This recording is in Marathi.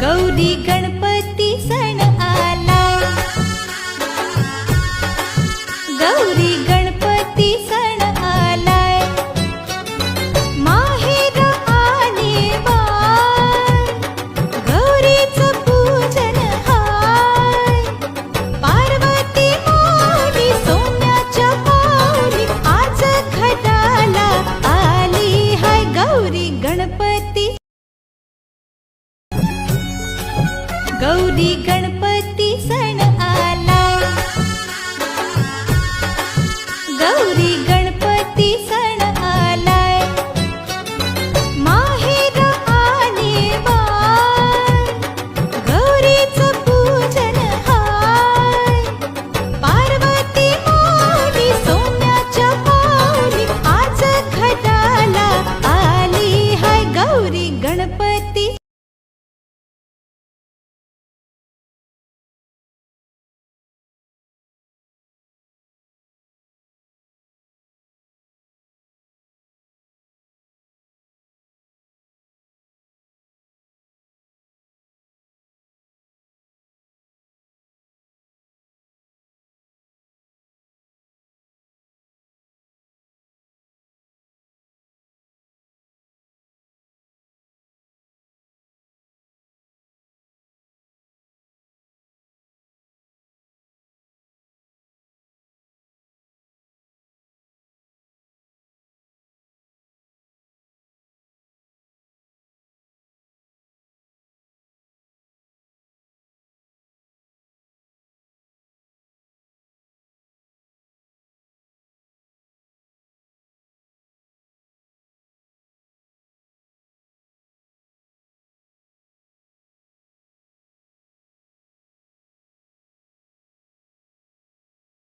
गौरी गणपती सण आला. गौरी गणपती सण आलाय. माहेर आले गौरीच पूजन हाय. पार्वती मारी सोन्याच्या पावली आज खटाला आली हाय. गौरी गणपती ಗೌರಿ ಗಣ